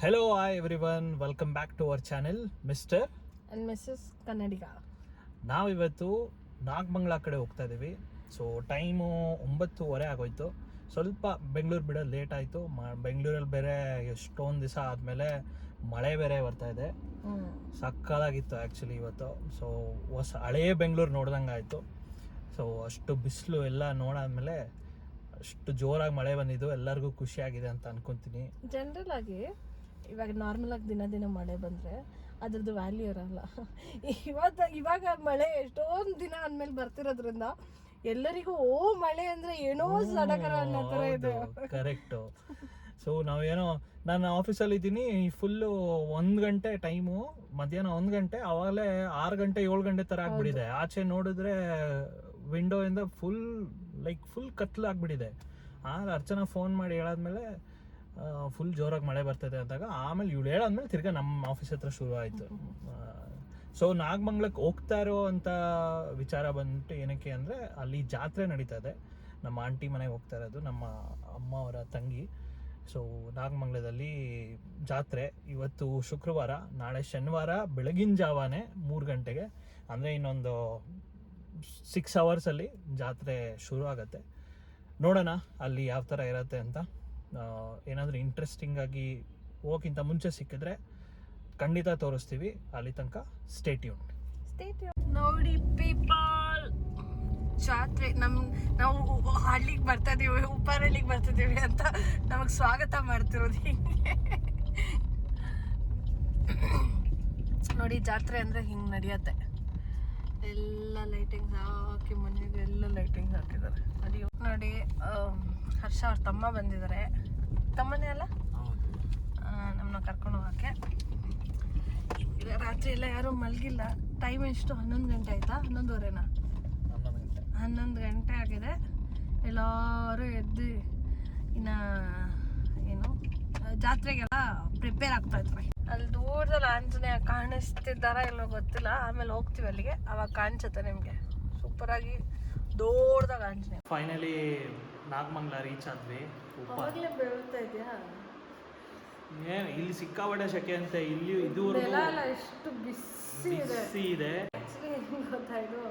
Hello hi everyone welcome back to our channel mister and missus Kannadiga ನಾವಿವತ್ತು ನಾಗಮಂಗ್ಲ ಕಡೆ ಹೋಗ್ತಾ ಇದ್ದೀವಿ ಸೊ ಟೈಮು ಒಂಬತ್ತುವರೆ ಆಗೋಯ್ತು. ಸ್ವಲ್ಪ ಬೆಂಗಳೂರು ಬಿಡೋದು ಲೇಟ್ ಆಯಿತು. ಬೆಂಗಳೂರಲ್ಲಿ ಬೇರೆ ಎಷ್ಟೊಂದು ದಿವಸ ಆದಮೇಲೆ ಮಳೆ ಬೇರೆ ಬರ್ತಾ ಇದೆ. ಸಕ್ಕದಾಗಿತ್ತು ಆ್ಯಕ್ಚುಲಿ ಇವತ್ತು. ಸೊ ಹೊಸ ಹಳೇ ಬೆಂಗಳೂರು ನೋಡ್ದಂಗೆ ಆಯಿತು. ಸೊ ಅಷ್ಟು ಬಿಸಿಲು ಎಲ್ಲ ನೋಡಾದ್ಮೇಲೆ ಅಷ್ಟು ಜೋರಾಗಿ ಮಳೆ ಬಂದಿದ್ದು. ಎಲ್ಲರಿಗೂ ಖುಷಿಯಾಗಿದೆ ಅಂತ ಅನ್ಕೊಂತೀನಿ. ಜನರಲ್ ಆಗಿ ಇವಾಗ ನಾರ್ಮಲಾಗಿ ದಿನ ದಿನ ಮಳೆ ಬಂದ್ರೆ ಅದ್ರದ್ದು ವ್ಯಾಲ್ಯೂ ಇರಲ್ಲ. ಇವಾಗ ಇವಾಗ ಮಳೆ ಎಷ್ಟೊಂದು ದಿನ ಅಂದಮೇಲೆ ಬರ್ತಿರೋದ್ರಿಂದ ಎಲ್ಲರಿಗೂ ಓ ಮಳೆ ಅಂದ್ರೆ ಏನೋ ಸಡಗರ ಅನ್ನೋ ಥರ ಇದೆ. ಕರೆಕ್ಟು ಸೊ ನಾವೇನೋ ನಾನು ಆಫೀಸಲ್ಲಿ ಇದ್ದೀನಿ ಫುಲ್ಲು ಒಂದು ಗಂಟೆ ಟೈಮು ಮಧ್ಯಾಹ್ನ ಒಂದು ಗಂಟೆ ಅವಾಗಲೇ ಆರು ಗಂಟೆ ಏಳು ಗಂಟೆ ಥರ ಆಗ್ಬಿಟ್ಟಿದೆ. ಆಚೆ ನೋಡಿದ್ರೆ ವಿಂಡೋ ಇಂದ ಫುಲ್ ಲೈಕ್ ಫುಲ್ ಕತ್ಲು ಆಗ್ಬಿಟ್ಟಿದೆ. ಆಗ ಅರ್ಚನಾ ಫೋನ್ ಮಾಡಿ ಹೇಳಾದ್ಮೇಲೆ ಫುಲ್ ಜೋರಾಗಿ ಮಳೆ ಬರ್ತದೆ ಅಂದಾಗ ಆಮೇಲೆ ಇವಳು ಹೇಳಾದ್ಮೇಲೆ ತಿರ್ಗಾ ನಮ್ಮ ಆಫೀಸ್ ಹತ್ರ ಶುರು ಆಯಿತು. ಸೊ ನಾಗಮಂಗ್ಲಕ್ಕೆ ಹೋಗ್ತಾ ಇರೋ ಅಂತ ವಿಚಾರ ಬಂದ್ಬಿಟ್ಟು ಏನಕ್ಕೆ ಅಂದರೆ ಅಲ್ಲಿ ಜಾತ್ರೆ ನಡೀತಾ ಇದೆ. ನಮ್ಮ ಆಂಟಿ ಮನೆಗೆ ಹೋಗ್ತಾ ಇರೋದು, ನಮ್ಮ ಅಮ್ಮ ಅವರ ತಂಗಿ. ಸೊ ನಾಗಮಂಗ್ಲದಲ್ಲಿ ಜಾತ್ರೆ, ಇವತ್ತು ಶುಕ್ರವಾರ, ನಾಳೆ ಶನಿವಾರ, ಬೆಳಗಿನ ಜಾವಾನೆ ಮೂರು ಗಂಟೆಗೆ. ಅಂದರೆ ಇನ್ನೊಂದು ಸಿಕ್ಸ್ ಅವರ್ಸಲ್ಲಿ ಜಾತ್ರೆ ಶುರು ಆಗುತ್ತೆ. ನೋಡೋಣ ಅಲ್ಲಿ ಯಾವ ಥರ ಇರುತ್ತೆ ಅಂತ. ಏನಾದರೂ ಇಂಟ್ರೆಸ್ಟಿಂಗ್ ಆಗಿ ಹೋಗಿಂತ ಮುಂಚೆ ಸಿಕ್ಕಿದ್ರೆ ಖಂಡಿತ ತೋರಿಸ್ತೀವಿ. ಅಲ್ಲಿ ತನಕ ಸ್ಟೇಟ್ಯೂನ್. ನೋಡಿ ಪೀಪಲ್ ಜಾತ್ರೆ, ನಮ್, ನಾವು ಹಳ್ಳಿಗೆ ಬರ್ತಾ ಇದೀವಿ ಉಪ್ಪಾರಳ್ಳಿಗೆ ಬರ್ತಿದೀವಿ ಅಂತ ನಮಗೆ ಸ್ವಾಗತ ಮಾಡ್ತಿರೋದು ಹಿಂಗೆ. ನೋಡಿ, ಜಾತ್ರೆ ಅಂದ್ರೆ ಹಿಂಗ್ ನಡೆಯತ್ತೆ. ಎಲ್ಲ ಲೈಟಿಂಗ್ಸ್ ಹಾಕಿ ಮನೆಗೆ ಎಲ್ಲ ಲೈಟಿಂಗ್ಸ್ ಹಾಕಿದ್ದಾರೆ ಅದೇ ನೋಡಿ ಹರ್ಷ ಅವ್ರ ತಮ್ಮ ಬಂದಿದ್ದಾರೆ. ತಮ್ಮನೇ ಅಲ್ಲ? ನಮ್ಮನ್ನ ಕರ್ಕೊಂಡು ಹೋಗಕ್ಕೆ. ರಾತ್ರಿ ಎಲ್ಲ ಯಾರು ಮಲಗಿಲ್ಲ. ಟೈಮ್ ಎಷ್ಟು? ಹನ್ನೊಂದು ಗಂಟೆ ಆಯ್ತಾ? ಹನ್ನೊಂದುವರೆನಾ? ಹನ್ನೊಂದು ಗಂಟೆ ಆಗಿದೆ. ಎಲ್ಲರೂ ಎದ್ದು ಇನ್ನ ಏನು, ಜಾತ್ರೆಗೆಲ್ಲ ಪ್ರಿಪೇರ್ ಆಗ್ತಾ ಇದ್ವಿ. ಅಲ್ಲಿ ದೂರದಲ್ಲಿ ಆಂಜನೇಯ ಕಾಣಿಸ್ತಿದ್ದಾರ ಎಲ್ಲೋ ಗೊತ್ತಿಲ್ಲ. ಆಮೇಲೆ ಹೋಗ್ತೀವಿ ಅಲ್ಲಿಗೆ. ಅವಾಗ ಕಾಣಿಸುತ್ತೆ ನಿಮಗೆ. ಸೂಪರ್ ಆಗಿ ದೊಡ್ಡದಾಗ ಆಂಜನೇಯ. ಫೈನಲಿ ನಾಗಮಂಗ್ಲ ರೀಚ್ ಆದ್ವಿ. ಉಪ್ಪ ಅವಾಗಲೇ ಬೆಳ್ತಾ ಇದೆಯಾ? ಏನ್ ಇಲ್ಲಿ ಸಿಕ್ಕಾಪಟ್ಟೆ ಶೆಕೆ ಅಂತೆ. ಇಲ್ಲಿ ಇದುವರೆಗೂ ನೆಲ ಎಲ್ಲ ಎಷ್ಟು ಬಿಸಿ ಇದೆ. ಬಿಸಿ ಇದೆ. ಆ್ಯಕ್ಚುಲಿ ಇದು?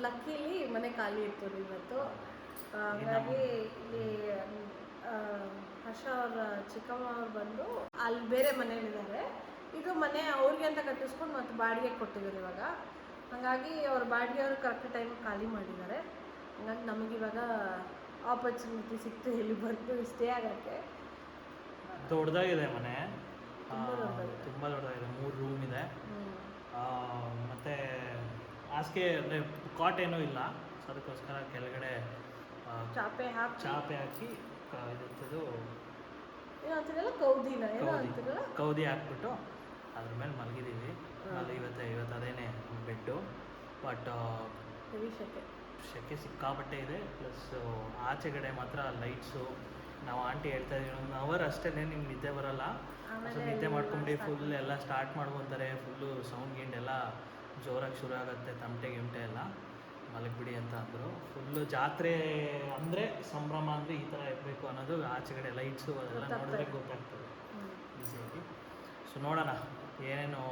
ಲಕ್ಕಿಲಿ ಮನೆ ಖಾಲಿ ಇತ್ತು ಇವತ್ತು. ಹಾಗಾಗಿ ಇಲ್ಲಿ ಆ, ಹರ್ಷ ಅವರ ಚಿಕ್ಕಮ್ಮ ಅವ್ರು ಬಂದು ಅಲ್ಲಿ ಬೇರೆ ಮನೇಲಿದ್ದಾರೆ ಇದು ಮನೆ ಅವ್ರಿಗೆ ಅಂತ ಕಟ್ಟಿಸ್ಕೊಂಡು ಮತ್ತೆ ಬಾಡಿಗೆ ಕೊಟ್ಟಿದ್ದಾರೆ ಇವಾಗ. ಹಾಗಾಗಿ ಅವ್ರ ಬಾಡಿಗೆ ಅವರು ಕರೆಕ್ಟ್ ಟೈಮ್ ಖಾಲಿ ಮಾಡಿದ್ದಾರೆ. ಹಂಗಾಗಿ ನಮಗಿವಾಗ ಆಪರ್ಚುನಿಟಿ ಸಿಕ್ತು ಇಲ್ಲಿ ಬಂದು ಸ್ಟೇ ಆಗಕ್ಕೆ. ದೊಡ್ಡದಾಗಿದೆ ಮನೆ. ತುಂಬ ದೊಡ್ಡದಾಗಿದೆ. ಮೂರು ರೂಮ್ ಇದೆ. ಮತ್ತೆ ಹಾಸಿಗೆ ಅಂದರೆ ಕಾಟ್ ಏನೂ ಇಲ್ಲ. ಸೊ ಅದಕ್ಕೋಸ್ಕರ ಕೆಳಗಡೆ ಚಾಪೆ ಹಾಕಿ. ಚಾಪೆ ಹಾಕಿ ಇದು ಇದಿರ್ತದು ಏನೋ ಅಂತೀರಲ್ಲ ಕೌದಿನ? ಏನೋ ಕೌದಿ. ಅಂತೀರಲ್ಲ? ಕೌದಿ ಹಾಕ್ಬಿಟ್ಟು ಅದ್ರ ಮೇಲೆ ಮಲಗಿದ್ದೀವಿ. ಅಲ್ಲಿ ಇವತ್ತು ಇವತ್ತು ಅದೇನೆ ಬೆಡ್ಡು. ಬಟ್ ಹೆವಿ ಶೆಕೆ ಸಿಕ್ಕಾಪಟ್ಟೆ ಇದೆ. ಪ್ಲಸ್ ಆಚೆಗಡೆ ಮಾತ್ರ ಲೈಟ್ಸು ನಾವು ಆಂಟಿ ಹೇಳ್ತಾ ಇದೀವಿ ಒಂದು ಅವರ್ ಅಷ್ಟೇ ನಿಮ್ಗೆ ನಿದ್ದೆ ಬರಲ್ಲ. ಸೊ ನಿದ್ದೆ ಮಾಡ್ಕೊಂಡು ಫುಲ್ ಎಲ್ಲ ಸ್ಟಾರ್ಟ್ ಮಾಡ್ಕೊತಾರೆ ಫುಲ್ಲು ಸೌಂಡ್ ಗಿಂಡ್ ಎಲ್ಲ ಜೋರಾಗಿ ಶುರು ಆಗುತ್ತೆ ತಮಟೆ ಗಿಮಟೆ ಎಲ್ಲ. ಮಲಗಿಬಿಡಿ ಅಂತ ಅಂದರು. ಫುಲ್ಲು ಜಾತ್ರೆ ಅಂದರೆ ಸಂಭ್ರಮ ಅಂದರೆ ಈ ಥರ ಇರಬೇಕು ಅನ್ನೋದು ಆಚೆಗಡೆ ಲೈಟ್ಸು ಅದೆಲ್ಲ ನೋಡಿದ್ರೆ ಗೊತ್ತಾಗ್ತದೆ. ಈಸಿಯಾಗಿ ಸೊ ನೋಡೋಣ ಏನೇನು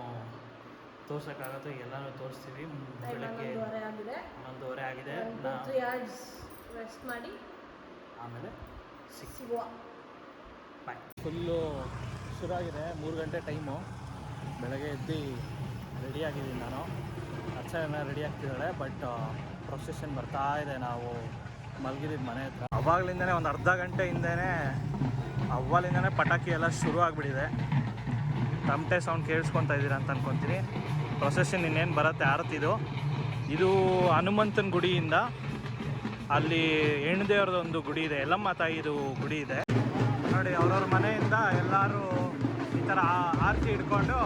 ತೋರ್ಸೋಕ್ಕಾಗತ್ತೋ ಎಲ್ಲನೂ ತೋರಿಸ್ತೀವಿ. ಬೆಳಗ್ಗೆ ಹನ್ನೊಂದುವರೆ ಆಗಿದೆ. ಹನ್ನೊಂದುವರೆ ಆಗಿದೆ. ತ್ರೀ ಅವರ್ಸ್ ರೆಸ್ಟ್ ಮಾಡಿ. ಆಮೇಲೆ ಸಿಕ್ಸ್ ಸಿಗುವ. ಬಾಯ್ ಫುಲ್ಲು ಶುರುವಾಗಿದೆ ಮೂರು ಗಂಟೆ ಟೈಮು ಬೆಳಗ್ಗೆ ಎದ್ದು ರೆಡಿ ಆಗಿದ್ದೀನಿ ನಾನು. ಅರ್ಚನ ರೆಡಿ ಆಗ್ತಿದ್ದಾಳೆ ಬಟ್ ಪ್ರೊಸೆಷನ್ ಬರ್ತಾ ಇದೆ ನಾವು ಮಲಗಿದ್ದೀವಿ ಮನೆ ಹತ್ರ. ಅವಾಗಲಿಂದನೇ ಒಂದು ಅರ್ಧ ಗಂಟೆ ಹಿಂದೆನೇ ಅವಾಗಲಿಂದನೇ ಪಟಾಕಿ ಎಲ್ಲ ಶುರು ಆಗಿಬಿಟ್ಟಿದೆ ತಮಟೆ ಸೌಂಡ್ ಕೇಳಿಸ್ಕೊತಾ ಇದ್ದೀರಾ ಅಂತ ಅನ್ಕೊತೀನಿ. ಪ್ರೊಸೆಷನ್ ಇನ್ನೇನು ಬರುತ್ತೆ, ಆರತಿದು. ಇದು ಹನುಮಂತನ ಗುಡಿಯಿಂದ ಅಲ್ಲಿ ಹೆಣ್ದೇವ್ರದ್ದು ಒಂದು ಗುಡಿ ಇದೆ ಎಲ್ಲಮ್ಮ ತಾಯಿದು ಗುಡಿ ಇದೆ. ನೋಡಿ, ಅವ್ರವ್ರ ಮನೆಯಿಂದ ಎಲ್ಲರೂ ಈ ಥರ ಆರತಿ ಹಿಡ್ಕೊಂಡು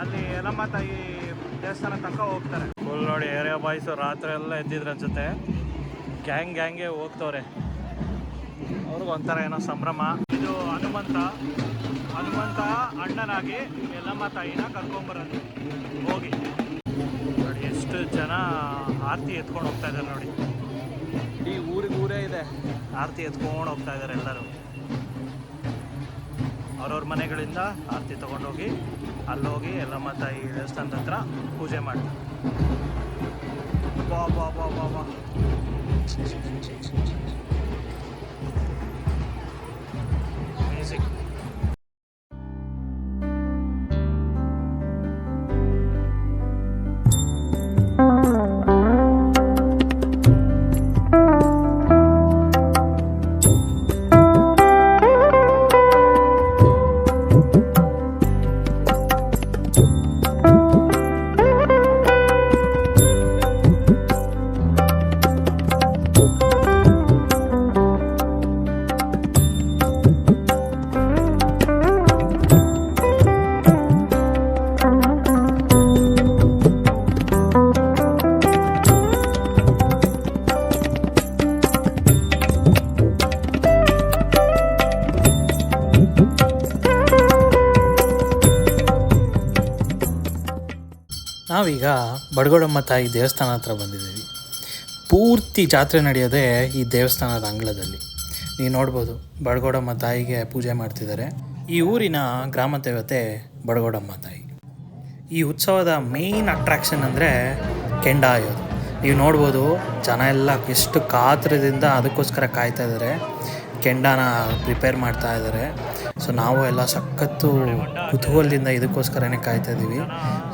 ಅಲ್ಲಿ ಎಲ್ಲಮ್ಮ ತಾಯಿ ದೇವಸ್ಥಾನ ತನಕ ಹೋಗ್ತಾರೆ. ಫುಲ್ ನೋಡಿ ಏರಿಯಾ ಬಾಯ್ಸು ರಾತ್ರಿ ಎಲ್ಲ ಎದ್ದಿದ್ರು ಅನ್ಸುತ್ತೆ. ಗ್ಯಾಂಗ್ ಗ್ಯಾಂಗೆ ಹೋಗ್ತವ್ರೆ. ಅವ್ರಿಗೊಂಥರ ಏನೋ ಸಂಭ್ರಮ. ಇದು ಹನುಮಂತ. ಹನುಮಂತ ಅಣ್ಣನಾಗಿ ಎಲ್ಲಮ್ಮ ತಾಯಿನ ಕರ್ಕೊಂಬರೋದು. ಹೋಗಿ. ನೋಡಿ ಎಷ್ಟು ಜನ ಆರತಿ ಎತ್ಕೊಂಡು ಹೋಗ್ತಾ ಇದ್ದಾರೆ ನೋಡಿ. ಇಡೀ ಊರಿಗೆ ಊರೇ ಇದೆ. ಆರತಿ ಎತ್ಕೊಂಡು ಹೋಗ್ತಾ ಇದ್ದಾರೆ ಎಲ್ಲರೂ. ಅವ್ರವ್ರ ಮನೆಗಳಿಂದ ಆರತಿ ತಗೊಂಡೋಗಿ ಅಲ್ಲೋಗಿ ಎಲ್ಲಮ್ಮ ತಾಯಿ ದೇವಸ್ಥಾನದ ಹತ್ರ ಪೂಜೆ ಮಾಡ್ತಾರೆ. ಬಾ ಬಾ ಬಾ ಬಾ ಬಾ. ನಾವೀಗ ಬಡಗೋಡಮ್ಮ ತಾಯಿ ದೇವಸ್ಥಾನ ಹತ್ರ ಬಂದಿದ್ದೀವಿ. ಪೂರ್ತಿ ಜಾತ್ರೆ ನಡೆಯೋದೆ ಈ ದೇವಸ್ಥಾನದ ಅಂಗಳದಲ್ಲಿ. ನೀವು ನೋಡ್ಬೋದು, ಬಡಗೋಡಮ್ಮ ತಾಯಿಗೆ ಪೂಜೆ ಮಾಡ್ತಿದ್ದಾರೆ. ಈ ಊರಿನ ಗ್ರಾಮ ದೇವತೆ ಬಡಗೋಡಮ್ಮ ತಾಯಿ. ಈ ಉತ್ಸವದ ಮೇಯ್ನ್ ಅಟ್ರಾಕ್ಷನ್ ಅಂದರೆ ಕೆಂಡ ಆಯೋದು ನೀವು ನೋಡ್ಬೋದು, ಜನ ಎಲ್ಲ ಎಷ್ಟು ಕಾತ್ರದಿಂದ ಅದಕ್ಕೋಸ್ಕರ ಕಾಯ್ತಾ ಇದ್ದಾರೆ ಕೆಂಡನ ಪ್ರಿಪೇರ್ ಮಾಡ್ತಾ ಇದ್ದಾರೆ ಸೊ ನಾವು ಎಲ್ಲ ಸಖತ್ತು ಕುತೂಹಲದಿಂದ ಇದಕ್ಕೋಸ್ಕರನೇ ಕಾಯ್ತಾ ಇದ್ದೀವಿ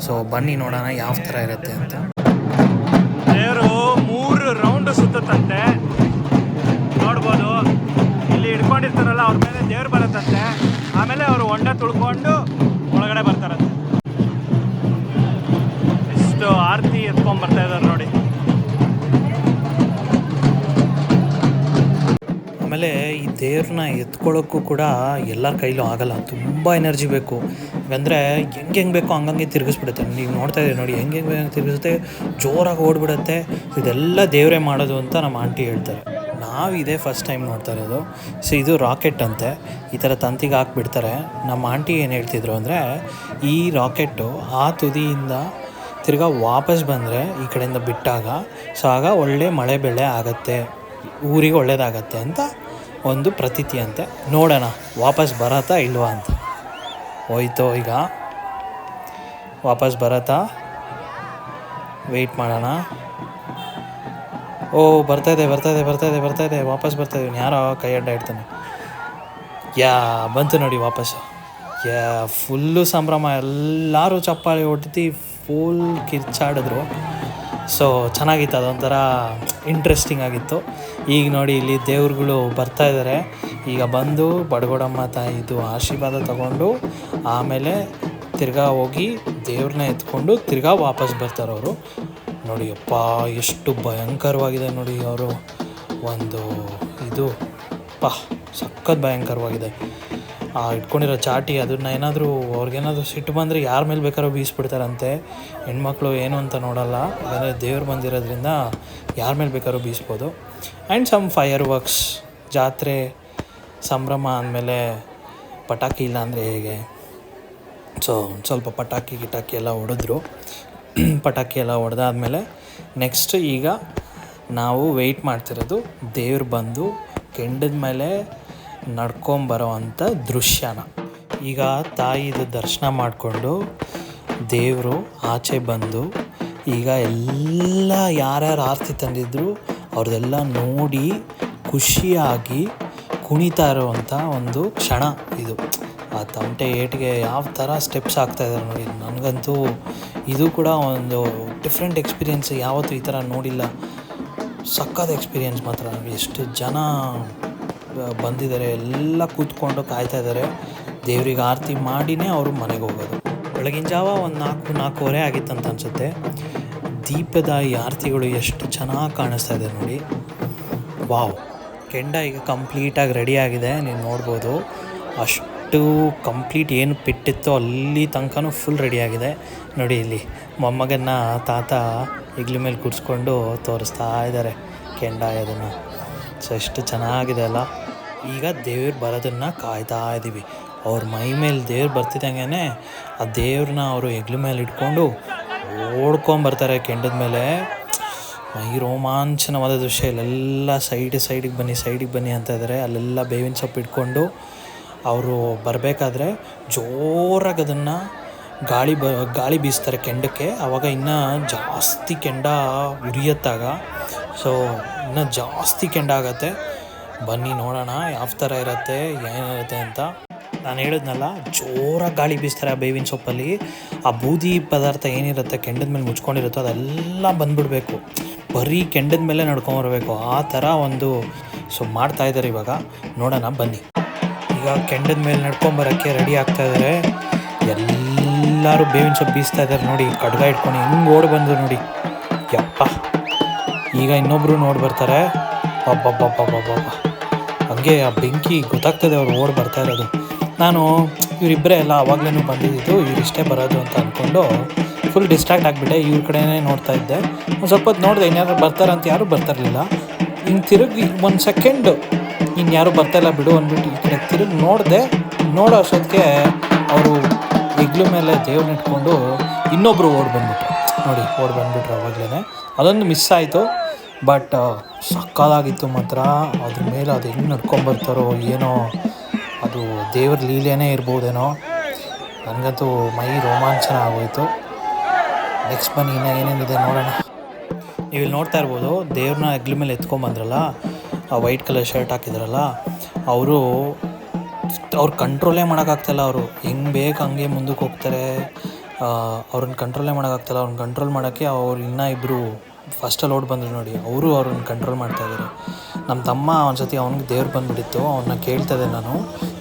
ಸೊ ಬನ್ನಿ ನೋಡೋಣ ಯಾವ ಥರ ಇರುತ್ತೆ ಅಂತ. ದೇವರು ಮೂರು ರೌಂಡ್ ಸುತ್ತಂತೆ ನೋಡ್ಬೋದು. ಇಲ್ಲಿ ಹಿಡ್ಕೊಂಡಿರ್ತಾರಲ್ಲ, ಅವ್ರ ಮೇಲೆ ದೇವ್ರು ಬರುತ್ತಂತೆ. ಆಮೇಲೆ ಅವರು ಹೊಂಡ ತುಳ್ಕೊಂಡು ಆಮೇಲೆ ಈ ದೇವ್ರನ್ನ ಎತ್ಕೊಳ್ಳೋಕ್ಕೂ ಕೂಡ ಎಲ್ಲರ ಕೈಲೂ ಆಗಲ್ಲ. ತುಂಬ ಎನರ್ಜಿ ಬೇಕು. ಯಾಕಂದರೆ ಹೆಂಗೆ ಹೆಂಗೆ ಬೇಕೋ ಹಂಗಂಗೆ ತಿರುಗಿಸ್ಬಿಡುತ್ತೆ. ನೀವು ನೋಡ್ತಾ ಇದ್ದೀರಿ ನೋಡಿ, ಹೆಂಗೆ ಹೆಂಗೆ ಹೆಂಗೆ ತಿರುಗಿಸುತ್ತೆ. ಜೋರಾಗಿ ಓಡ್ಬಿಡುತ್ತೆ. ಇದೆಲ್ಲ ದೇವರೇ ಮಾಡೋದು ಅಂತ ನಮ್ಮ ಆಂಟಿ ಹೇಳ್ತಾರೆ. ನಾವು ಇದೇ ಫಸ್ಟ್ ಟೈಮ್ ನೋಡ್ತಾ ಇರೋದು. ಸೊ ಇದು ರಾಕೆಟ್ ಅಂತೆ. ಈ ಥರ ತಂತಿಗೆ ಹಾಕ್ಬಿಡ್ತಾರೆ. ನಮ್ಮ ಆಂಟಿ ಏನು ಹೇಳ್ತಿದ್ರು ಅಂದರೆ, ಈ ರಾಕೆಟ್ಟು ಆ ತುದಿಯಿಂದ ತಿರ್ಗಾ ವಾಪಸ್ ಬಂದರೆ ಈ ಕಡೆಯಿಂದ ಬಿಟ್ಟಾಗ, ಸೊ, ಆಗ ಒಳ್ಳೆ ಮಳೆ ಬೆಳೆ ಆಗತ್ತೆ. ಊರಿಗೆ ಒಳ್ಳೆಯದಾಗತ್ತೆ ಅಂತ ಒಂದು ಪ್ರತೀತಿ ಅಂತೆ. ನೋಡೋಣ, ವಾಪಸ್ ಬರತ್ತಾ ಇಲ್ವಾ ಅಂತ. ಹೋಯ್ತೋ ಈಗ. ವಾಪಸ್ ಬರತ್ತಾ? ವೆಯ್ಟ್ ಮಾಡೋಣ. ಓ ಬರ್ತಾಯಿದೆ ಬರ್ತಾಯಿದೆ ಬರ್ತಾಯಿದೆ ಬರ್ತಾಯಿದೆ ವಾಪಸ್ ಬರ್ತಾ ಇದ್ದೀನಿ ಯಾರೋ ಕೈ ಅಡ್ಡ ಇಡ್ತಾನೆ. ಯಾ, ಬಂತು ನೋಡಿ ವಾಪಸ್ಸು ಯಾ ಫುಲ್ಲು ಸಂಭ್ರಮ. ಎಲ್ಲರೂ ಚಪ್ಪಾಳಿ ಹೊಡ್ದು ಫುಲ್ ಕಿರ್ಚಾಡಿದ್ರು. ಸೊ ಚೆನ್ನಾಗಿತ್ತು, ಅದೊಂಥರ ಇಂಟ್ರೆಸ್ಟಿಂಗ್ ಆಗಿತ್ತು. ಈಗ ನೋಡಿ, ಇಲ್ಲಿ ದೇವ್ರುಗಳು ಬರ್ತಾ ಇದ್ದಾರೆ ಈಗ ಬಂದು ಬಡಗೋಡಮ್ಮ ತಾಯಿದು ಆಶೀರ್ವಾದ ತಗೊಂಡು ಆಮೇಲೆ ತಿರ್ಗಾ ಹೋಗಿ ದೇವ್ರನ್ನ ಎತ್ಕೊಂಡು ತಿರ್ಗಾ ವಾಪಸ್ ಬರ್ತಾರೆ ಅವರು. ನೋಡಿ ಅಪ್ಪ ಎಷ್ಟು ಭಯಂಕರವಾಗಿದೆ ನೋಡಿ ಅವರು. ಒಂದು ಇದು ಪಾ ಸಖತ್ ಭಯಂಕರವಾಗಿದೆ. ಆ ಇಟ್ಕೊಂಡಿರೋ ಚಾಟಿ, ಅದನ್ನ ಏನಾದರೂ ಅವ್ರಿಗೇನಾದರೂ ಸಿಟ್ಟು ಬಂದರೆ ಯಾರ ಮೇಲೆ ಬೇಕಾದ್ರೂ ಬೀಸ್ಬಿಡ್ತಾರಂತೆ. ಹೆಣ್ಮಕ್ಳು ಏನು ಅಂತ ನೋಡಲ್ಲ. ಯಾಕಂದರೆ ದೇವ್ರು ಬಂದಿರೋದ್ರಿಂದ ಯಾರ ಮೇಲೆ ಬೇಕಾದ್ರೂ ಬೀಸ್ಬೋದು. ಆ್ಯಂಡ್ ಸಮ್ ಫೈರ್ ವರ್ಕ್ಸ್ ಜಾತ್ರೆ, ಸಂಭ್ರಮ ಅಂದಮೇಲೆ ಪಟಾಕಿ ಇಲ್ಲ ಅಂದರೆ ಹೇಗೆ? ಸೊ ಸ್ವಲ್ಪ ಪಟಾಕಿ ಗಿಟಾಕಿ ಎಲ್ಲ ಹೊಡೆದ್ರು. ಪಟಾಕಿ ಎಲ್ಲ ಹೊಡೆದಾದ್ಮೇಲೆ ನೆಕ್ಸ್ಟ್ ಈಗ ನಾವು ವೆಯ್ಟ್ ಮಾಡ್ತಿರೋದು ದೇವ್ರು ಬಂದು ಕೆಂಡದ ಮೇಲೆ ನಡ್ಕೊಂಬರೋ ಅಂಥ ದೃಶ್ಯನ. ಈಗ ತಾಯಿದು ದರ್ಶನ ಮಾಡಿಕೊಂಡು ದೇವರು ಆಚೆ ಬಂದು ಈಗ ಎಲ್ಲ ಯಾರ್ಯಾರು ಆರತಿ ತಂದಿದ್ರು ಅವ್ರದ್ದೆಲ್ಲ ನೋಡಿ ಖುಷಿಯಾಗಿ ಕುಣಿತಾ ಇರುವಂಥ ಒಂದು ಕ್ಷಣ ಇದು. ಆ ತಮಟೆ ಏಟಿಗೆ ಯಾವ ಥರ ಸ್ಟೆಪ್ಸ್ ಆಗ್ತಾ ಇದ್ದಾರೆ ನೋಡಿ. ನನಗಂತೂ ಇದು ಕೂಡ ಒಂದು ಡಿಫ್ರೆಂಟ್ ಎಕ್ಸ್ಪೀರಿಯೆನ್ಸ್ ಯಾವತ್ತೂ ಈ ಥರ ನೋಡಿಲ್ಲ. ಸಕ್ಕದ ಎಕ್ಸ್ಪೀರಿಯೆನ್ಸ್ ಮಾತ್ರ. ಎಷ್ಟು ಜನ ಬಂದಿದ್ದಾರೆ, ಎಲ್ಲ ಕೂತ್ಕೊಂಡು ಕಾಯ್ತಾ ಇದ್ದಾರೆ. ದೇವ್ರಿಗೆ ಆರತಿ ಮಾಡಿನೇ ಅವರು ಮನೆಗೆ ಹೋಗೋದು. ಬೆಳಗಿನ ಜಾವ ಒಂದು ನಾಲ್ಕು, ನಾಲ್ಕೂವರೆ ಆಗಿತ್ತಂತ ಅನಿಸುತ್ತೆ. ದೀಪದ ಈ ಆರತಿಗಳು ಎಷ್ಟು ಚೆನ್ನಾಗಿ ಕಾಣಿಸ್ತಾ ಇದೆ ನೋಡಿ. ವಾವ್. ಕೆಂಡ ಈಗ ಕಂಪ್ಲೀಟಾಗಿ ಆಗಿದೆ ನೀವು ನೋಡ್ಬೋದು. ಅಷ್ಟು ಕಂಪ್ಲೀಟ್ ಏನು ಬಿಟ್ಟಿತ್ತೋ ಅಲ್ಲಿ ತನಕನೂ ಫುಲ್ ರೆಡಿ ಆಗಿದೆ. ನೋಡಿ ಇಲ್ಲಿ, ಮೊಮ್ಮಗನ್ನ ತಾತ ಇಗ್ಲಿ ಮೇಲೆ ಕೂರಿಸ್ಕೊಂಡು ತೋರಿಸ್ತಾ ಇದ್ದಾರೆ ಕೆಂಡ ಅದನ್ನು ಸೊ ಎಷ್ಟು ಚೆನ್ನಾಗಿದೆ ಅಲ್ಲ. ಈಗ ದೇವ್ರು ಬರೋದನ್ನು ಕಾಯ್ತಾ ಇದ್ದೀವಿ ಅವ್ರ ಮೈ ಮೇಲೆ ದೇವ್ರು ಬರ್ತಿದ್ದಂಗೆ ಆ ದೇವ್ರನ್ನ ಅವರು ಹೆಗ್ಲು ಮೇಲೆ ಇಟ್ಕೊಂಡು ಓಡ್ಕೊಂಬರ್ತಾರೆ ಕೆಂಡದ ಮೇಲೆ. ಈ ರೋಮಾಂಚನವಾದ ದೃಶ್ಯ. ಇಲ್ಲೆಲ್ಲ ಸೈಡ್ ಸೈಡಿಗೆ ಬನ್ನಿ ಸೈಡಿಗೆ ಬನ್ನಿ ಅಂತ ಇದ್ದಾರೆ ಅಲ್ಲೆಲ್ಲ ಬೇವಿನ ಸೊಪ್ಪು ಇಟ್ಕೊಂಡು ಅವರು ಬರಬೇಕಾದ್ರೆ ಜೋರಾಗಿ ಅದನ್ನು ಗಾಳಿ ಬ, ಗಾಳಿ ಬೀಸ್ತಾರೆ ಕೆಂಡಕ್ಕೆ. ಆವಾಗ ಇನ್ನೂ ಜಾಸ್ತಿ ಕೆಂಡ ಉರಿಯತ್ತಾಗ. ಸೊ ಇನ್ನೂ ಜಾಸ್ತಿ ಕೆಂಡ ಆಗತ್ತೆ. ಬನ್ನಿ ನೋಡೋಣ, ಯಾವ ಥರ ಇರುತ್ತೆ ಏನಿರುತ್ತೆ ಅಂತ. ನಾನು ಹೇಳಿದ್ನಲ್ಲ, ಜೋರಾಗಿ ಗಾಳಿ ಬೀಸ್ತಾರೆ ಆ ಬೇವಿನ ಸೊಪ್ಪಲ್ಲಿ. ಆ ಬೂದಿ ಪದಾರ್ಥ ಏನಿರುತ್ತೆ, ಕೆಂಡದ ಮೇಲೆ ಮುಚ್ಕೊಂಡಿರುತ್ತೋ ಅದೆಲ್ಲ ಬಂದ್ಬಿಡ್ಬೇಕು. ಬರೀ ಕೆಂಡದ ಮೇಲೆ ನಡ್ಕೊಂಬರ್ಬೇಕು ಆ ಥರ ಒಂದು, ಸೊ ಮಾಡ್ತಾ ಇದ್ದಾರೆ ಇವಾಗ. ನೋಡೋಣ, ಬನ್ನಿ. ಈಗ ಕೆಂಡದ ಮೇಲೆ ನಡ್ಕೊಂಬರೋಕ್ಕೆ ರೆಡಿ ಆಗ್ತಾ ಇದ್ದಾರೆ. ಎಲ್ಲರೂ ಬೇವಿನ ಸೊಪ್ಪು ಬೀಸ್ತಾ ಇದ್ದಾರೆ ನೋಡಿ, ಕಡ್ಗ ಇಟ್ಕೊಂಡು ಹೆಂಗೆ ಓಡಿ ಬಂದರು ನೋಡಿ. ಯಪ್ಪ. ಈಗ ಇನ್ನೊಬ್ಬರು ನೋಡಿ ಬರ್ತಾರೆ. ಅಬ್ಬಬ್ಬಬ್ಬಬ್ಬಬ್ಬ ಹಂಗೆ ಆ ಬೆಂಕಿ ಗೊತ್ತಾಗ್ತದೆ ಅವ್ರು ಓಡಿ ಬರ್ತಾ ಇರೋದು. ನಾನು ಇವರಿಬ್ಬರೇ ಎಲ್ಲ ಆವಾಗಲೇ ಬಂದಿದ್ದು, ಇವರಿಷ್ಟೇ ಬರೋದು ಅಂತ ಅಂದ್ಕೊಂಡು ಫುಲ್ ಡಿಸ್ಟ್ರಾಕ್ಟ್ ಆಗಿಬಿಟ್ಟೆ, ಇವ್ರ ಕಡೆಯೇ ನೋಡ್ತಾ ಇದ್ದೆ. ಒಂದು ಸ್ವಲ್ಪ ಹೊತ್ತು ನೋಡಿದೆ, ಇನ್ಯಾರು ಬರ್ತಾರಂತ ಯಾರೂ ಬರ್ತಿರಲಿಲ್ಲ. ಹಿಂಗೆ ತಿರುಗಿ ಒಂದು ಸೆಕೆಂಡು ಇನ್ಯಾರು ಬರ್ತಾಯಿಲ್ಲ ಬಿಡು ಅಂದ್ಬಿಟ್ಟು ಈ ಕಡೆ ತಿರುಗಿ ನೋಡಿದೆ, ನೋಡೋ ಅಷ್ಟೊತ್ತಿಗೆ ಅವರು ಹೆಗ್ಲು ಮೇಲೆ ದೇವ್ರನ್ನ ಇಟ್ಕೊಂಡು ಇನ್ನೊಬ್ಬರು ಓಡಿ ಬಂದ್ಬಿಟ್ರು. ನೋಡಿ, ಓಡಿ ಬಂದುಬಿಟ್ರು ಅವಾಗಲೇ ಅದೊಂದು ಮಿಸ್ ಆಯಿತು ಬಟ್ ಸಕ್ಕದಾಗಿತ್ತು ಮಾತ್ರ. ಅದ್ರ ಮೇಲೆ ಅದು ಹೆಂಗೆ ನಡ್ಕೊಂಬರ್ತಾರೋ ಏನೋ ಅದು ದೇವ್ರ ಲೀಲೆಯೇ ಇರ್ಬೋದೇನೋ. ನನಗಂತೂ ಮೈ ರೋಮಾಂಚನ ಆಗೋಯ್ತು. ನೆಕ್ಸ್ಟ್ ಬನ್ನಿ, ಇನ್ನೂ ಏನೇನಿದೆ ನೋಡೋಣ. ನೀವು ಇಲ್ಲಿ ನೋಡ್ತಾ ಇರ್ಬೋದು, ದೇವ್ರನ್ನ ಹೆಗ್ಲ ಮೇಲೆ ಎತ್ಕೊಂಬಂದ್ರಲ್ಲ, ಆ ವೈಟ್ ಕಲರ್ ಶರ್ಟ್ ಹಾಕಿದ್ರಲ್ಲ, ಅವರು ಅವ್ರು ಕಂಟ್ರೋಲೇ ಮಾಡೋಕ್ಕಾಗ್ತಾಯಿಲ್ಲ ಅವರು. ಹೆಂಗೆ ಬೇಕು ಹಂಗೆ ಮುಂದಕ್ಕೆ ಹೋಗ್ತಾರೆ. ಅವ್ರನ್ನ ಕಂಟ್ರೋಲೇ ಮಾಡೋಕ್ಕಾಗ್ತಾಯಿಲ್ಲ ಅವ್ರನ್ನ ಕಂಟ್ರೋಲ್ ಮಾಡೋಕ್ಕೆ ಅವ್ರು ಇನ್ನೂ ಇಬ್ಬರು ಫಸ್ಟಲ್ಲಿ ಓಡ್ ಬಂದರು ನೋಡಿ, ಅವರು ಅವ್ರನ್ನ ಕಂಟ್ರೋಲ್ ಮಾಡ್ತಾಯಿದ್ದಾರೆ ನಮ್ಮ ತಮ್ಮ ಒಂದ್ಸತಿ ಅವ್ನಿಗೆ ದೇವ್ರು ಬಂದುಬಿಟ್ಟಿತ್ತು ಅವನ್ನ ಕೇಳ್ತಾಯಿದ್ದೆ ನಾನು.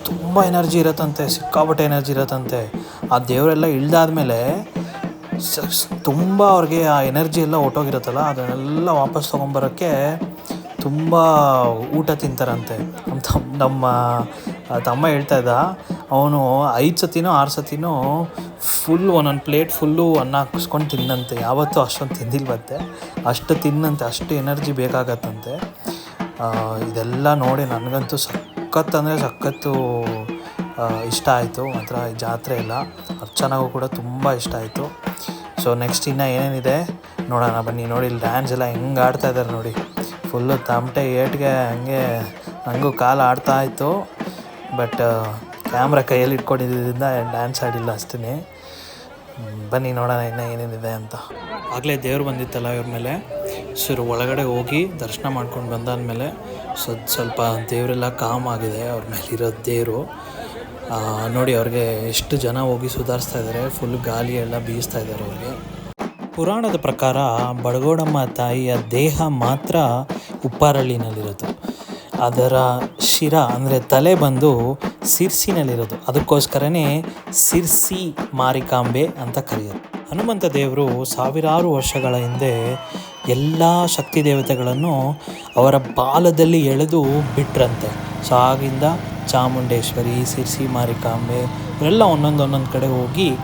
ತುಂಬ ಎನರ್ಜಿ ಇರತ್ತಂತೆ, ಸಿಕ್ಕಾಪಟ್ಟೆ ಎನರ್ಜಿ ಇರತ್ತಂತೆ. ಆ ದೇವರೆಲ್ಲ ಇಳ್ದಾದ್ಮೇಲೆ ತುಂಬ ಅವ್ರಿಗೆ ಆ ಎನರ್ಜಿ ಎಲ್ಲ ಹೊಟ್ಟೋಗಿರುತ್ತಲ್ಲ ಅದನ್ನೆಲ್ಲ ವಾಪಸ್ ತೊಗೊಂಬರೋಕ್ಕೆ ತುಂಬ ಊಟ ತಿಂತಾರಂತೆ. ನಮ್ಮ ತಮ್ಮ ನಮ್ಮ ತಮ್ಮ ಹೇಳ್ತಾ ಇದ್ದ ಅವನು ಐದು ಸತಿನೋ ಆರು ಸತಿನೋ ಫುಲ್ ಒಂದೊಂದು ಪ್ಲೇಟ್ ಫುಲ್ಲು ಅನ್ನ ಹಾಕಿಸ್ಕೊಂಡು ತಿನ್ನಂತೆ. ಯಾವತ್ತೂ ಅಷ್ಟೊಂದು ತಿಂದಿಲ್ವಂತೆ. ಅಷ್ಟು ತಿನ್ನಂತೆ, ಅಷ್ಟು ಎನರ್ಜಿ ಬೇಕಾಗತ್ತಂತೆ. ಇದೆಲ್ಲ ನೋಡಿ ನನಗಂತೂ ಸಖತ್ ಅಂದರೆ ಸಖತ್ತು ಇಷ್ಟ ಆಯಿತು. ಮಾತ್ರ ಜಾತ್ರೆ ಎಲ್ಲ ಅರ್ಚನಾಗೂ ಕೂಡ ತುಂಬ ಇಷ್ಟ ಆಯಿತು. ಸೊ ನೆಕ್ಸ್ಟ್ ಇನ್ನೂ ಏನೇನಿದೆ ನೋಡೋಣ. ಬನ್ನಿ, ನೋಡಿ, ಇಲ್ಲಿ ಡ್ಯಾನ್ಸ್ ಎಲ್ಲ ಹೆಂಗೆ ಆಡ್ತಾ ಇದ್ದಾರೆ ನೋಡಿ. ಫುಲ್ಲು ತಮಟೆ ಏಟ್ಗೆ ಹಂಗೆ ನನಗೂ ಕಾಲು ಆಡ್ತಾ ಇತ್ತು. ಬಟ್ ಕ್ಯಾಮ್ರಾ ಕೈಯಲ್ಲಿ ಇಟ್ಕೊಂಡಿದ್ದರಿಂದ ಡ್ಯಾನ್ಸ್ ಆಡಿಲ್ಲ ಅಷ್ಟೇ ಬನ್ನಿ ನೋಡೋಣ ಇನ್ನೂ ಏನೇನಿದೆ ಅಂತ. ಆಗಲೇ ದೇವ್ರು ಬಂದಿತ್ತಲ್ಲ ಇವ್ರ ಮೇಲೆ. ಸೊ ಒಳಗಡೆ ಹೋಗಿ ದರ್ಶನ ಮಾಡ್ಕೊಂಡು ಬಂದಾದ್ಮೇಲೆ ಸೊ, ಸ್ವಲ್ಪ ದೇವರೆಲ್ಲ ಕಾಮ್ ಆಗಿದೆ. ಅವ್ರ ಮೇಲೆ ಇರೋ ದೇವರು. ನೋಡಿ ಅವ್ರಿಗೆ ಎಷ್ಟು ಜನ ಹೋಗಿ ಸುಧಾರಿಸ್ತಾ ಇದ್ದಾರೆ ಫುಲ್ ಗಾಲಿಯೆಲ್ಲ ಎಲ್ಲ ಬೀಸ್ತಾ ಇದ್ದಾರೆ ಅವ್ರಿಗೆ. ಪುರಾಣದ ಪ್ರಕಾರ ಬಡಗೋಡಮ್ಮ ತಾಯಿಯ ದೇಹ ಮಾತ್ರ ಉಪ್ಪಾರಳ್ಳಿನಲ್ಲಿರೋದು. ಅದರ ಶಿರ ಅಂದರೆ ತಲೆ ಬಂದು ಸಿರ್ಸಿನಲ್ಲಿರೋದು ಅದಕ್ಕೋಸ್ಕರನೇ ಸಿರ್ಸಿ ಮಾರಿಕಾಂಬೆ ಅಂತ ಕರೆಯೋದು. ಹನುಮಂತ ದೇವರು ಸಾವಿರಾರು ವರ್ಷಗಳ ಹಿಂದೆ ಎಲ್ಲ ಶಕ್ತಿ ದೇವತೆಗಳನ್ನು ಅವರ ಬಾಲದಲ್ಲಿ ಎಳೆದು ಬಿಟ್ರಂತೆ. ಸೊ, ಆಗಿಂದ ಚಾಮುಂಡೇಶ್ವರಿ ಸಿರ್ಸಿ ಮಾರಿಕಾಂಬೆ ಇವರೆಲ್ಲ ಒಂದೊಂದು ಒಂದೊಂದು ಕಡೆ ಹೋಗಿ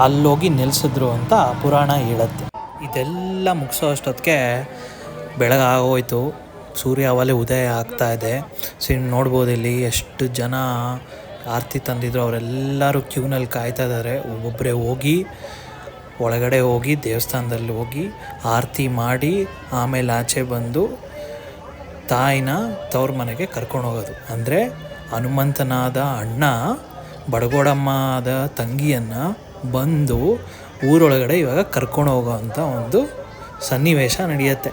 ಅಲ್ಲೋಗಿ ನೆಲೆಸಿದ್ರು ಅಂತ ಪುರಾಣ ಹೇಳುತ್ತೆ. ಇದೆಲ್ಲ ಮುಗಿಸೋ ಅಷ್ಟೊತ್ತಿಗೆ ಬೆಳಗಾಗೋಯ್ತು. ಸೂರ್ಯ ಅವಲೇ ಉದಯ ಆಗ್ತಾ ಇದೆ. ಸೊ ಇನ್ನು ನೋಡ್ಬೋದು ಇಲ್ಲಿ ಎಷ್ಟು ಜನ ಆರತಿ ತಂದಿದ್ರು, ಅವರೆಲ್ಲರೂ ಕ್ಯೂನಲ್ಲಿ ಕಾಯ್ತಾ ಇದ್ದಾರೆ. ಒಬ್ಬೊಬ್ಬರೇ ಹೋಗಿ, ಒಳಗಡೆ ಹೋಗಿ, ದೇವಸ್ಥಾನದಲ್ಲಿ ಹೋಗಿ ಆರತಿ ಮಾಡಿ, ಆಮೇಲೆ ಆಚೆ ಬಂದು ತಾಯಿನ ತವ್ರ ಮನೆಗೆ ಕರ್ಕೊಂಡು ಹೋಗೋದು. ಅಂದರೆ ಹನುಮಂತನಾದ ಅಣ್ಣ ಬಡಗೋಡಮ್ಮದ ತಂಗಿಯನ್ನು ಬಂದು ಊರೊಳಗಡೆ ಇವಾಗ ಕರ್ಕೊಂಡು ಹೋಗೋ ಅಂಥ ಒಂದು ಸನ್ನಿವೇಶ ನಡೆಯುತ್ತೆ.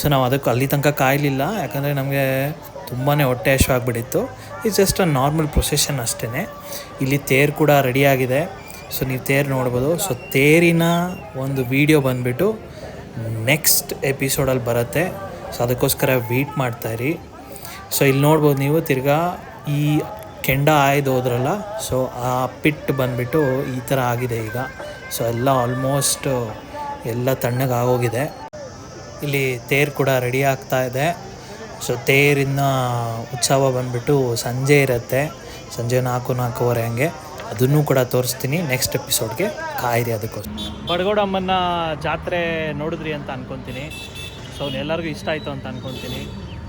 ಸೊ ನಾವು ಅದಕ್ಕೆ ಅಲ್ಲಿ ತನಕ ಕಾಯಲಿಲ್ಲ. ಯಾಕಂದರೆ ನಮಗೆ ತುಂಬಾ ಹೊಟ್ಟೆ ಹಶ್ವಾಗಿಬಿಟ್ಟಿತ್ತು it's just a normal procession ಅಷ್ಟೇ ಇಲ್ಲಿ ತೇರು ಕೂಡ ರೆಡಿಯಾಗಿದೆ ಸೊ ನೀವು ತೇರು ನೋಡ್ಬೋದು. ಸೊ ತೇರಿನ ಒಂದು ವಿಡಿಯೋ ಬಂದುಬಿಟ್ಟು ನೆಕ್ಸ್ಟ್ ಎಪಿಸೋಡಲ್ಲಿ ಬರುತ್ತೆ. ಸೊ ಅದಕ್ಕೋಸ್ಕರ ವೆಯ್ಟ್ ಮಾಡ್ತಾಯಿರಿ ಸೊ ಇಲ್ಲಿ ನೋಡ್ಬೋದು ನೀವು ತಿರ್ಗಾ ಈ ಕೆಂಡ ಆಯ್ದು ಹೋದ್ರಲ್ಲ. ಸೊ ಆ ಪಿಟ್ ಬಂದುಬಿಟ್ಟು ಈ ಥರ ಆಗಿದೆ ಈಗ. ಸೊ ಎಲ್ಲ ಆಲ್ಮೋಸ್ಟ್ ಎಲ್ಲ ತಣ್ಣಗಾಗೋಗಿದೆ. ಇಲ್ಲಿ ತೇರು ಕೂಡ ರೆಡಿ ಆಗ್ತಾ ಇದೆ. ಸೊ ತೇರಿನ ಉತ್ಸವ ಬಂದುಬಿಟ್ಟು ಸಂಜೆ ಇರುತ್ತೆ. ಸಂಜೆ ನಾಲ್ಕು ನಾಲ್ಕೂವರೆ ಹಂಗೆ. ಅದನ್ನು ಕೂಡ ತೋರಿಸ್ತೀನಿ. ನೆಕ್ಸ್ಟ್ ಎಪಿಸೋಡ್ಗೆ ಕಾಯಿರಿ ಅದಕ್ಕೋಸ್ಕರ. ಬಡಗೋಡಮ್ಮನ ಜಾತ್ರೆ ನೋಡಿದ್ರಿ ಅಂತ ಅನ್ಕೊತೀನಿ. ಸೊ ಎಲ್ಲರಿಗೂ ಇಷ್ಟ ಆಯಿತು ಅಂತ ಅನ್ಕೊತೀನಿ.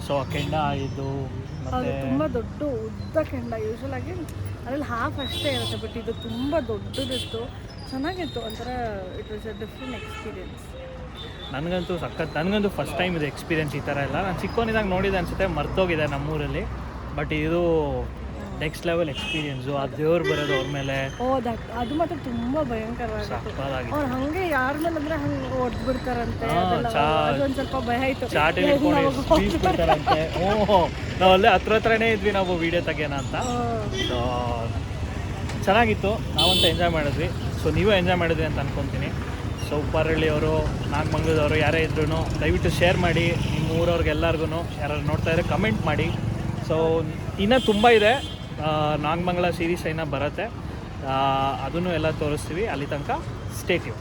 ಸೊ ಕೆಂಡ ಇದು ತುಂಬ ದೊಡ್ಡ ಉದ್ದ ಕೆಂಡ. ಯೂಶಲ್ ಆಗಿ ಅದ್ರಲ್ಲಿ ಹಾಫ್ ಅಷ್ಟೇ ಇರುತ್ತೆ ಬಟ್ ಇದು ತುಂಬ ದೊಡ್ಡದಿತ್ತು. ಚೆನ್ನಾಗಿತ್ತು ಒಂಥರ it was a different experience ನನಗಂತೂ ಸಖತ್ ನನಗಂತೂ ಫಸ್ಟ್ ಟೈಮ್ ಇದು ಎಕ್ಸ್ಪೀರಿಯನ್ಸ್ ಈ ಥರ ಎಲ್ಲ ನಾನು ಚಿಕ್ಕವನಿದಾಗ ನೋಡಿದೆ ಅನಿಸುತ್ತೆ ಮರ್ತೋಗಿದೆ ನಮ್ಮೂರಲ್ಲಿ. ಬಟ್ ಇದು ನೆಕ್ಸ್ಟ್ ಲೆವೆಲ್ ಎಕ್ಸ್ಪೀರಿಯನ್ಸು ಆ ದೇವ್ರು ಬರೋದು ಅವ್ರ ಮೇಲೆ. ದಟ್ ಅದು ಮಾತ್ರ ತುಂಬಾ ಭಯಂಕರ ಅವ್ರು ಹಂಗೆ ಯಾರ ಮೇಲೆ ಅಂದ್ರೆ ಹಂಗೆ ಹೊಡೆದು ಬಿಡ್ತಾರಂತೆ ಅದೊಂದು ಸ್ವಲ್ಪ ಭಯ ಆಯ್ತು. ಚಾಟಿ ಬಿಡ್ತಾರಂತೆ ಓಹೋ ನಾವು ಅಲ್ಲೇ ಹತ್ರ ಹತ್ರನೇ ಇದ್ವಿ ನಾವು ವಿಡಿಯೋ ತೆಗೆಯೋಣ ಅಂತ. ಚೆನ್ನಾಗಿತ್ತು. ನಾವಂತ ಎಂಜಾಯ್ ಮಾಡಿದ್ವಿ. ಸೊ ನೀವು ಎಂಜಾಯ್ ಮಾಡಿದ್ವಿ ಅಂತ ಅನ್ಕೊತೀನಿ. ಸೊ ಉಪ್ಪಾರಳ್ಳಿಯವರು ನಾಗಮಂಗಲದವರು ಯಾರೇ ಇದ್ರೂ ದಯವಿಟ್ಟು ಶೇರ್ ಮಾಡಿ, ನಿಮ್ಮ ಊರವ್ರಿಗೆ ಎಲ್ಲರಿಗೂ ಯಾರು ನೋಡ್ತಾ ಇದ್ರೆ ಕಮೆಂಟ್ ಮಾಡಿ. ಸೊ ಇನ್ನೂ ತುಂಬ ಇದೆ. ನಾಗಮಂಗಲ ಸೀರೀಸ್ ಏನೋ ಬರುತ್ತೆ. ಅದನ್ನು ಎಲ್ಲ ತೋರಿಸ್ತೀವಿ. ಅಲ್ಲಿ ತನಕ ಸ್ಟೇಟ್ಯೂ.